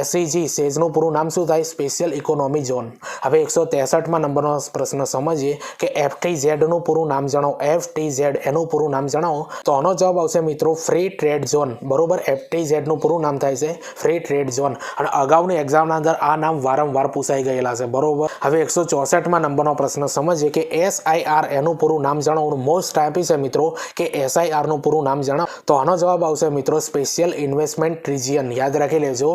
એસઈજી સેજનું પૂરું નામ શું થાય? સ્પેશિયલ ઇકોનોમી ઝોન હવે એકસો ત્રેસઠમાં નંબરનો પ્રશ્ન સમજીએ કે એફટી ઝેડનું પૂરું નામ જણાવો. એફ ટી ઝેડ એનું પૂરું નામ જણાવો. તો આનો જવાબ આવશે મિત્રો ફ્રી ટ્રેડ ઝોન બરોબર? એફટી ઝેડનું પૂરું નામ થાય છે ફ્રી ટ્રેડ ઝોન અને અગાઉની એક્ઝામના અંદર આ નામ વારંવાર પૂછાઈ ગયેલા છે. બરોબર? હવે એકસો ચોસઠમાં નંબરનો પ્રશ્ન સમજીએ કે એસઆઈઆર એનું પૂરું નામ જણાવો મોસ્ટ ટાઈપી છે મિત્રો કે એસઆઈઆરનું પૂરું નામ જણાવો. તો આનો જવાબ આવશે મિત્રો સ્પેશિયલ ઇન્વેસ્ટમેન્ટ રિજિયન યાદ રાખી લેજો.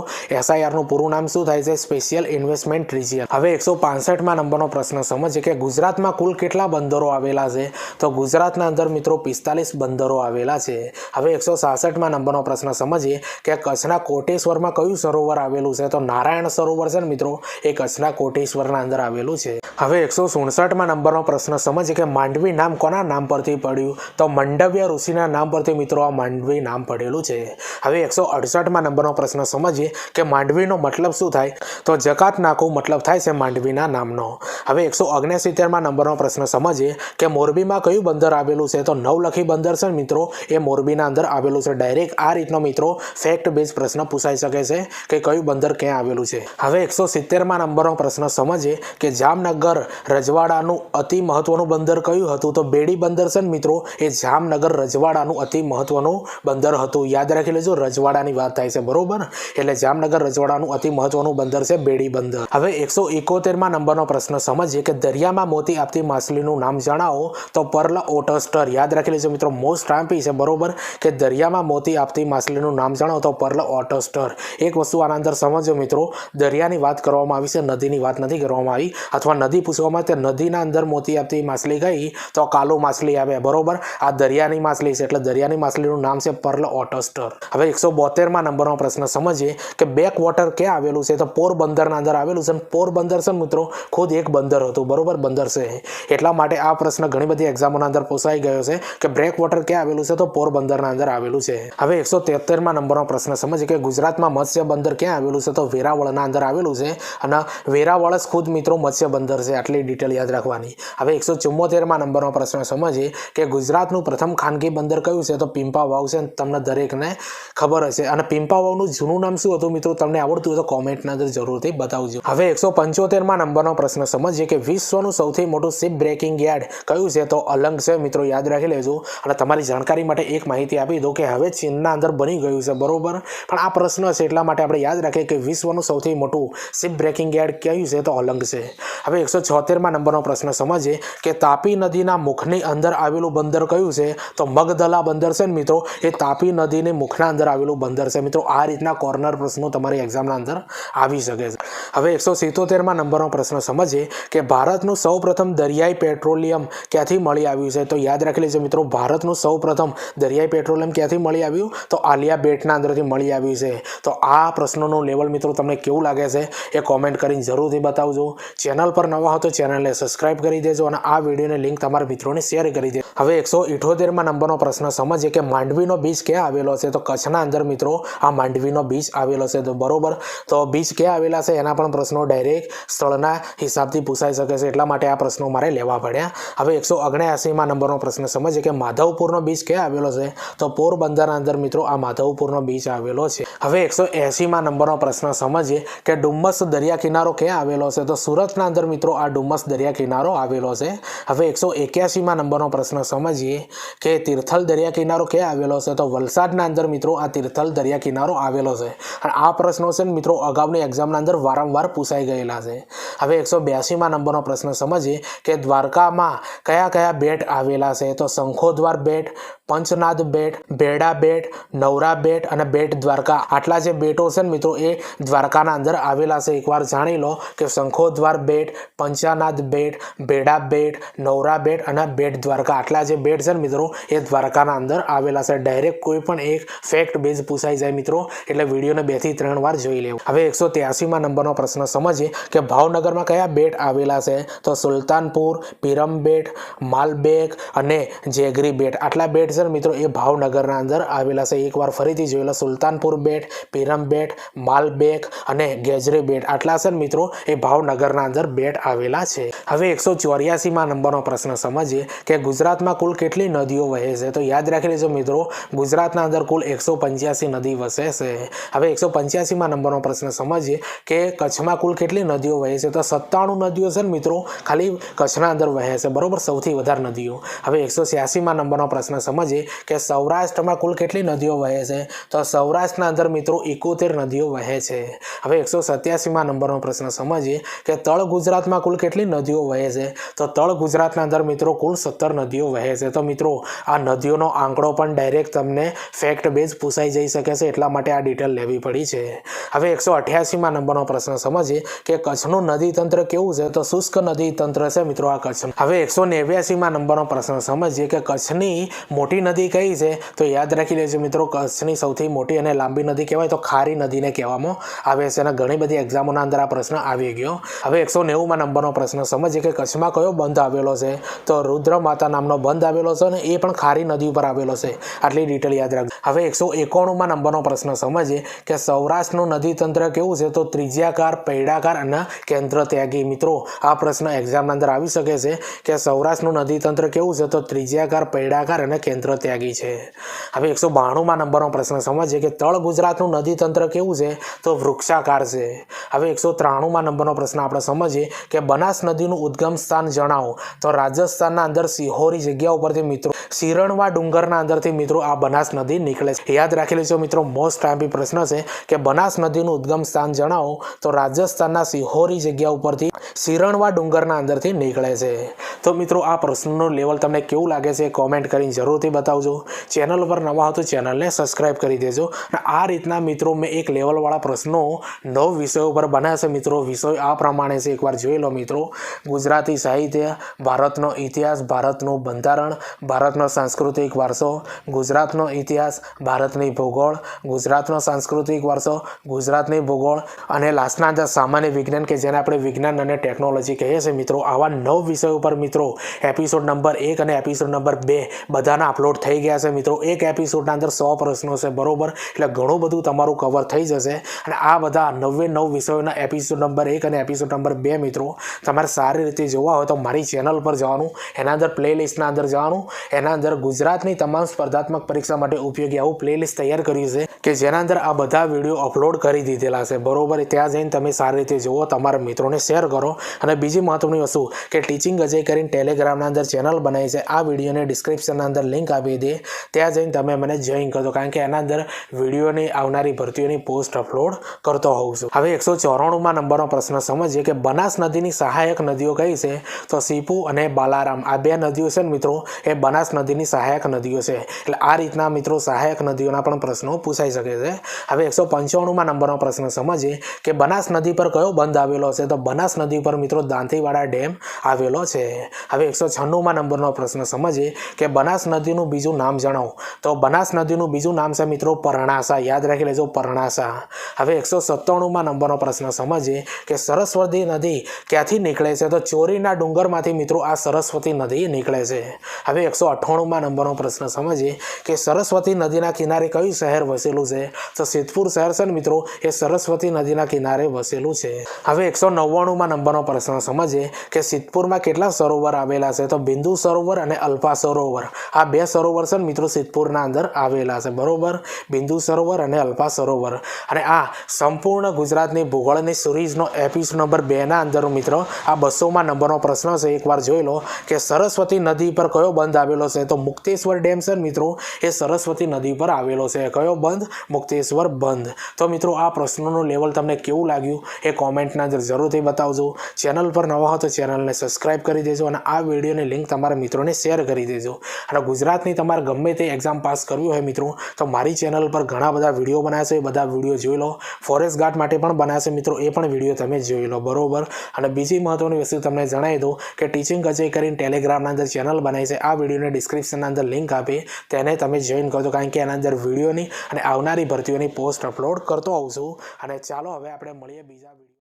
એસઆઈઆરનું પૂરું નામ શું થાય છે? સ્પેશિયલ ઇન્વેસ્ટમેન્ટ રિજિયન હવે એકસો પાસઠમાં નંબરનો પ્રશ્ન સમજીએ કે ગુજરાતમાં કુલ કેટલા બંદરો આવેલા છે? તો ગુજરાતના અંદર મિત્રો પિસ્તાલીસ બંદરો આવેલા છે. હવે એકસો સાસઠમાં નંબરનો પ્રશ્ન સમજીએ કે કચ્છના કોટેશ્વરમાં કયું સરોવર આવેલું છે? તો નારાયણ સરોવર છે ને મિત્રો? એ કચ્છના કોટેશ્વરના અંદર આવેલું છે. હવે એકસો સુડસઠમાં નંબરનો પ્રશ્ન સમજીએ કે માંડવી નામ કોના નામ પરથી પડ્યું? તો મંડવ્ય ઋષિના નામ પરથી મિત્રો આ માંડવી નામ પડેલું છે. હવે એકસો અડસઠમાં નંબરનો પ્રશ્ન સમજીએ કે માંડવીનો મતલબ શું થાય? તો જકાત નાખવું મતલબ થાય છે માંડવીના નામનો. હવે એકસો ઓગણસિત્તેરમાં નંબરનો પ્રશ્ન સમજીએ કે મોરબીમાં કયું બંદર આવેલું છે? તો નવલખી બંદર છે મિત્રો. એ મોરબીના અંદર આવેલું છે. ડાયરેક્ટ આ રીતનો મિત્રો ફેક્ટ બેઝ પ્રશ્ન પૂછાઈ શકે છે કે કયું બંદર ક્યાં આવેલું છે. હવે એકસો સિત્તેરમાં નંબરનો પ્રશ્ન સમજીએ કે જામનગર રજવાડાનું અતિ મહત્વનું બંદર કયું હતું? તો બેડી બંદર છે મિત્રો, એ જામનગર રજવાડાનું અતિ મહત્વનું બંદર હતું. યાદ રાખી લેજો, રજવાડાની વાત થાય છે. બરોબર? એટલે જામનગર મહીસાગર રજવાડાનું અતિ મહત્વનું બંદર છે બેડી બંદર. હવે એકસો એકોતેરમાં નંબરનો પ્રશ્ન સમજીએ કે દરિયામાં મોતી આપતી માછલીનું નામ જણાવો તો પર્લ ઓટસ્ટર યાદ રાખી લેજો મિત્રો મોસ્ટ ટ્રામ્પી છે, બરોબર? કે દરિયામાં મોતી આપતી માછલીનું નામ જણાવો તો પર્લ ઓટસ્ટર. એક વસ્તુ આના અંદર સમજો મિત્રો, દરિયાની વાત કરવામાં આવી છે, નદીની વાત નથી કરવામાં આવી, અથવા નદી પૂછવામાં તે નદીના અંદર મોતી આપતી માછલી ગઈ તો કાલો માછલી આવે બરોબર? આ દરિયાની માછલી છે, એટલે દરિયાની માછલીનું નામ છે પર્લ ઓટસ્ટર. હવે એકસો બોતેરમાં નંબરનો પ્રશ્ન સમજીએ કે બેક વોટર ક્યાં આવેલું છે? તો પોરબંદરના અંદર આવેલું છે. પોરબંદર છે મિત્રો? ખુદ એક બંદર હતું. બરોબર? બંદર છે એટલા માટે આ પ્રશ્ન ઘણી બધી એક્ઝામોના અંદર પૂછાઈ ગયો છે કે બ્રેક વોટર ક્યાં આવેલું છે? તો પોરબંદરના અંદર આવેલું છે. હવે એકસો તેતેરમાં નંબરનો પ્રશ્ન. સમજીએ કે ગુજરાતમાં મત્સ્ય બંદર ક્યાં આવેલું છે? તો વેરાવળના અંદર આવેલું છે. અને વેરાવળ જ ખુદ મિત્રો મત્સ્ય બંદર છે. આટલી ડિટેલ યાદ રાખવાની. હવે એકસો ચુમ્મોતેરમાં નંબરનો પ્રશ્ન. સમજીએ કે ગુજરાતનું પ્રથમ ખાનગી બંદર કયું છે? તો પિંપા વાવ છે. તમને દરેકને ખબર હશે. અને પિંપા વાવનું જૂનું નામ શું હતું મિત્રો? તમને આવડતું હોય તો કોમેન્ટના અંદર જરૂરથી બતાવજો. હવે એકસો પંચોતેરમાં નંબરનો પ્રશ્ન સમજીએ કે વિશ્વનું સૌથી મોટું શિપ બ્રેકિંગ યાર્ડ કયું છે? તો અલંગ છે. મિત્રો, યાદ રાખી લેજો. અને તમારી જાણકારી માટે એક માહિતી આપી દો કે હવે ચીનના અંદર બની ગયું છે. બરોબર? પણ આ પ્રશ્ન છે, એટલા માટે આપણે યાદ રાખીએ કે વિશ્વનું સૌથી મોટું શિપ બ્રેકિંગ યાર્ડ કયું છે? તો અલંગ છે. હવે એકસો છોતેરમાં નંબરનો પ્રશ્ન સમજીએ કે તાપી નદીના મુખની અંદર આવેલું બંદર કયું છે? તો મગદલા બંદર છે ને મિત્રો? એ તાપી નદીની મુખના અંદર આવેલું બંદર છે. મિત્રો, આ રીતના કોર્નર પ્રશ્નો તમારી એક્ઝામના અંદર આવી શકે છે. હવે એકસો સિત્તોતેરમાં નંબરનો પ્રશ્ન સમજીએ કે ભારતનું સૌપ્રથમ દરિયાઈ પેટ્રોલિયમ ક્યાંથી મળી આવ્યું છે? તો યાદ રાખી લેજો મિત્રો, ભારતનું સૌપ્રથમ દરિયાઈ પેટ્રોલિયમ ક્યાંથી મળી આવ્યું? તો આલિયા બેટના અંદરથી મળી આવ્યું છે. તો આ પ્રશ્નોનું લેવલ મિત્રો તમને કેવું લાગે છે એ કોમેન્ટ કરીને જરૂરથી બતાવજો. ચેનલ પર નવા હો તો ચેનલને સબસ્ક્રાઇબ કરી દેજો અને આ વિડીયોની લિંક તમારા મિત્રોને શેર કરી દેજો. હવે એકસો ઇઠોતેરમાં નંબરનો પ્રશ્ન સમજીએ કે માંડવીનો બીચ ક્યાં આવેલો છે? તો કચ્છના અંદર મિત્રો આ માંડવીનો બીચ આવેલો છે. તો બરોબર? તો બીચ ક્યાં આવેલા છે? એના પણ પ્રશ્નો ડાયરેક્ટ સ્થળના હિસાબથી પૂછાઈ શકે છે. એટલા માટે આ પ્રશ્નો મારે લેવા પડ્યા. હવે એકસો ઓગણ્યાસીમાં નંબરનો પ્રશ્ન સમજીએ કે માધવપુરનો બીચ ક્યાં આવેલો છે? તો પોરબંદરના અંદર મિત્રો આ માધવપુરનો બીચ આવેલો છે. હવે એકસો એંસીમાં નંબરનો પ્રશ્ન સમજીએ કે ડુમ્મસ દરિયા કિનારો ક્યાં આવેલો છે? તો સુરતના અંદર મિત્રો આ ડુમ્મસ દરિયા કિનારો આવેલો છે. હવે એકસો એક્યાસીમાં નંબરનો પ્રશ્ન સમજીએ કે તિર્થલ દરિયા કિનારો ક્યાં આવેલો છે? તો વલસાડના અંદર મિત્રો આ તિર્થલ દરિયા કિનારો આવેલો છે. આ પ્રશ્નો છે મિત્રો, અગાઉની એક્ઝામના અંદર વારંવાર પૂછાઈ ગયેલા છે. હવે એકસો બ્યાસીમાં નંબરનો પ્રશ્ન સમજીએ કે દ્વારકામાં કયા કયા બેટ આવેલા છે? તો શંખોદ્વાર બેટ પંચનાદ બેટ, બેડા બેટ, નવરા બેટ અને બેટ દ્વારકા. આટલા જે બેટો છે ને મિત્રો, એ દ્વારકાના અંદર આવેલા છે. એકવાર જાણી લો કે શંખોદ્વાર બેટ, પંચાનાદ બેટ, બેડા બેટ, નવરા બેટ અને બેટ દ્વારકા. આટલા જે બેટ છે ને મિત્રો, એ દ્વારકાના અંદર આવેલા છે. ડાયરેક્ટ કોઈ પણ એક ફેક્ટ બેઝ પૂછાઈ જાય મિત્રો, એટલે વિડીયોને બેથી ત્રણ વાર જોઈ લેવું. હવે એકસો ત્યાસીમાં નંબરનો પ્રશ્ન સમજીએ કે ભાવનગરમાં કયા બેટ આવેલા છે? તો સુલતાનપુર, પીરમ બેટ, માલબેગ અને જેગરી બેટ. આટલા બેટ ને મિત્રો, એ ભાવનગરના અંદર આવેલા છે. એકવાર ફરીથી જોયેલા સુલતાનપુર બેટ, પીરમ બેટ માલબેગ અને ગેજરી બેટ. આટલા છે મિત્રો, એ ભાવનગરના અંદર બેટ આવેલા છે. હવે એકસો ચોર્યાસીમાં નંબરનો પ્રશ્ન સમજીએ કે ગુજરાતમાં કુલ કેટલી નદીઓ વહે છે? તો યાદ રાખી લેજો, મિત્રો, ગુજરાતના અંદર કુલ એકસો પંચ્યાસી નદી વસે છે. હવે એકસો પંચ્યાસીમાં નંબરનો પ્રશ્ન સમજીએ કે કચ્છમાં કુલ કેટલી નદીઓ વહે છે? તો સત્તાણું નદીઓ છે ને મિત્રો, ખાલી કચ્છના અંદર વહે છે. બરોબર? સૌથી વધારે નદીઓ. હવે એકસો છ્યાસીમાં નંબરનો પ્રશ્ન સમજીએ કે સૌરાષ્ટ્રમાં કુલ કેટલી નદીઓ વહે છે? તો સૌરાષ્ટ્રના અંદર મિત્રો એકોતેર નદીઓ વહે છે. હવે એકસો સત્યાસીમાં નંબરનો પ્રશ્ન સમજીએ કે તળ ગુજરાતમાં કુલ કેટલી નદીઓ વહે છે? તો તળ ગુજરાતના અંદર મિત્રો કુલ સત્તર નદીઓ વહે છે. તો મિત્રો, આ નદીઓનો આંકડો પણ ડાયરેક્ટ તમને ફેક્ટ બેઝ પૂછાઈ જઈ શકે છે, એટલા માટે આ ડિટેલ લેવી પડી છે. હવે એકસો અઠ્યાસીમાં નંબરનો પ્રશ્ન સમજીએ કે કચ્છનું નદી તંત્ર કેવું છે? તો શુષ્ક નદી તંત્ર છે મિત્રો આ કચ્છ હવે એકસો નેવ્યાસીમાં નંબરનો પ્રશ્ન સમજીએ કે કચ્છની મોટી નદી કઈ છે? તો યાદ રાખી લેજો મિત્રો, કચ્છની સૌથી મોટી અને લાંબી નદી કહેવાય તો ખારી નદીને કહેવામાં આવે છે અને ઘણી બધી એક્ઝામોના અંદર આ પ્રશ્ન આવી ગયો. હવે એકસો નેવુંમાં નંબરનો પ્રશ્ન, સમજીએ કે કચ્છમાં કયો બંધ આવેલો છે? તો રુદ્ર માતા નામનો બંધ આવેલો છે અને એ પણ ખારી નદી ઉપર આવેલો છે. આટલી ડિટેલ યાદ રાખજો. હવે એકસો એકોણુંમાં નંબરનો પ્રશ્ન, સમજીએ કે સૌરાષ્ટ્રનું નદી તંત્ર કેવું છે? તો ત્રિજ્યાકાર, પૈડાકાર અને કેન્દ્ર ત્યાગી મિત્રો, આ પ્રશ્ન એક્ઝામના અંદર આવી શકે છે કે સૌરાષ્ટ્રનું નદી તંત્ર કેવું છે? તો ત્રિજ્યાકાર, પૈડાકાર અને કેન્દ્ર મિત્રો ત્યાગી છે. હવે એકસો બાણુંમાં નંબરનો પ્રશ્ન સમજીએ કે તળ ગુજરાતનું નદી તંત્ર કેવું છે? તો વૃક્ષાકાર છે. હવે એકસો ત્રાણુંમાં નંબરનો પ્રશ્ન આપણે સમજીએ કે બનાસ નદીનું ઉદ્ગમ સ્થાન જણાવો. તો રાજસ્થાનના અંદર સિહોરી જગ્યા ઉપરથી મિત્રો સિરણવા ડુંગરના અંદરથી મિત્રો આ બનાસ નદી નીકળે છે. યાદ રાખી લેજો મિત્રો મોસ્ટ ટાઈમ પ્રશ્ન છે કે બનાસ નદીનું ઉદ્ગમ સ્થાન જણાવો. તો રાજસ્થાનના સિહોરી જગ્યા ઉપરથી સિરણવા ડુંગરના અંદરથી નીકળે છે. તો મિત્રો, આ પ્રશ્નનું લેવલ તમને કેવું લાગે છે? કોમેન્ટ કરીને જરૂરથી બતાવજો. ચેનલ પર નવા હો તો ચેનલને સબસ્ક્રાઈબ કરી દેજો. અને આ રીતના મિત્રો મેં એક લેવલવાળા પ્રશ્નો નવ વિષયો પર બનાવ્યા છે મિત્રો. વિષય આ પ્રમાણે છે. એકવાર જોઈ લો મિત્રો. ગુજરાતી સાહિત્ય, ભારતનો ઇતિહાસ, ભારતનું બંધારણ, ભારતનો સાંસ્કૃતિક વારસો, ગુજરાતનો ઇતિહાસ, ભારતની ભૂગોળ, ગુજરાતનો સાંસ્કૃતિક વારસો, ગુજરાતની ભૂગોળ અને લાસ્ટના અંદર સામાન્ય વિજ્ઞાન કે જેને આપણે વિજ્ઞાન અને ટેકનોલોજી કહીએ છીએ મિત્રો. આવા નવ વિષયો પર મિત્રો એપિસોડ નંબર એક અને એપિસોડ નંબર બે બધાના અપલોડ થઈ ગયા છે. મિત્રો, એક એપિસોડના અંદર સો પ્રશ્નો છે, બરોબર? એટલે ઘણું બધું તમારું કવર થઈ જશે. અને આ બધા નવે નવ વિષયોના એપિસોડ નંબર એક અને એપિસોડ નંબર બે, મિત્રો, તમારે સારી રીતે જોવા હોય તો મારી ચેનલ પર જવાનું, એના અંદર પ્લેલિસ્ટના અંદર જવાનું, એના અંદર ગુજરાતની તમામ સ્પર્ધાત્મક પરીક્ષા માટે ઉપયોગી આવું પ્લેલિસ્ટ તૈયાર કર્યું છે કે જેના અંદર આ બધા વીડિયો અપલોડ કરી દીધેલા છે. બરોબર? ત્યાં જઈને તમે સારી રીતે જુઓ, તમારા મિત્રોને શેર કરો. અને બીજી મહત્વની વસ્તુ કે ટીચિંગ અજય કરીને ટેલિગ્રામના અંદર ચેનલ બનાવી છે. આ વિડીયોને ડિસ્ક્રિપ્શનના અંદર લિંક આપી હતી. ત્યાં જઈને તમે મને જોઈન કરજો કારણ કે એના અંદર વિડીયોની આવનારી ભરતીઓની પોસ્ટ અપલોડ કરતો હોઉં છું. હવે એકસો ચોરાણુંમાં નંબરનો પ્રશ્ન સમજીએ કે બનાસ નદીની સહાયક નદીઓ કઈ છે? તો સીપુ અને બાલારામ. આ બે નદીઓ છે ને મિત્રો, એ બનાસ નદીની સહાયક નદીઓ છે. એટલે આ રીતના મિત્રો સહાયક નદીઓના પણ પ્રશ્નો પૂછાઈ શકે છે. હવે એકસો પંચાણુંમાં નંબરનો પ્રશ્ન સમજીએ કે બનાસ નદી પર કયો બંધ આવેલો છે? તો બનાસ નદી પર મિત્રો દાંતીવાડા ડેમ આવેલો છે. હવે એકસો છન્નુંમાં નંબરનો પ્રશ્ન સમજીએ કે બનાસ નદીનું બીજું નામ જણાવો. તો બનાસ નદીનું બીજું નામ છે મિત્રો પરણાસા. યાદ રાખી લેજો પરણાસા. હવે એકસો સત્તાણુંમાં નંબરનો પ્રશ્ન સમજીએ કે સરસ્વતી નદી ક્યાંથી નીકળે છે? તો ચોરીના ડુંગરમાંથી મિત્રો આ સરસ્વતી નદી નીકળે છે. હવે એકસો અઠ્ઠાણુંમાં નંબરનો પ્રશ્ન સમજીએ કે સરસ્વતી નદીના કિનારે કયું શહેર વસેલું છે? તો સિદ્ધપુર શહેર છે ને મિત્રો, એ સરસ્વતી નદીના કિનારે વસેલું છે. હવે એકસો નવ્વાણુંમાં નંબરનો પ્રશ્ન સમજીએ કે સિદ્ધપુરમાં કેટલા સરોવર આવેલા છે? તો બિંદુ સરોવર અને અલ્પા સરોવર. આ બે સરોવર છે મિત્રો સિદ્ધપુરના અંદર આવેલા છે. બરોબર? બિંદુ સરોવર અને અલ્પા સરોવર. અને આ સંપૂર્ણ ગુજરાતની ભૂગોળની સિરીઝનો એપિસોડ નંબર બેના અંદર મિત્રો, આ બસોમાં નંબરનો પ્રશ્ન છે. એકવાર જોઈ લો કે સરસ્વતી નદી પર કયો બંધ આવેલો છે? તો મુક્તેશ્વર ડેમ છે મિત્રો, એ સરસ્વતી નદી પર આવેલો છે. કયો બંધ? મુક્તેશ્વર બંધ. તો મિત્રો, આ પ્રશ્નોનું લેવલ તમને કેવું લાગ્યું એ કોમેન્ટના અંદર જરૂરથી બતાવજો. ચેનલ પર નવા હો તો ચેનલને સબસ્ક્રાઇબ કરી દેજો અને આ વિડીયોની લિંક તમારા મિત્રોને શેર કરી દેજો. અને ગુજરાતની તમારે ગમે તે એક્ઝામ પાસ કરવી હોય મિત્રો, તો મારી ચેનલ પર ઘણા બધા વીડિયો બનાવ્યા છે એ બધા વીડિયો જોઈ લો. ફોરેસ્ટ ગાર્ડ માટે પણ બનાવ્યા છે મિત્રો, એ પણ વીડિયો તમે જોઈ લો, બરોબર? અને બીજી મહત્વની વસ્તુ તમને જણાવી દઉં કે ટીચિંગ અજય કરીને ટેલિગ્રામના અંદર ચેનલ બનાવી છે. આ વિડીયોને ડિસ્ક્રિપ્શનના અંદર લિંક આપી, તેને તમે જોઈન કરજો કારણ કે એના અંદર વિડીયોની અને આવનારી ભરતીઓની પોસ્ટ અપલોડ કરતો આવું છું અને ચાલો હવે આપણે મળીએ બીજા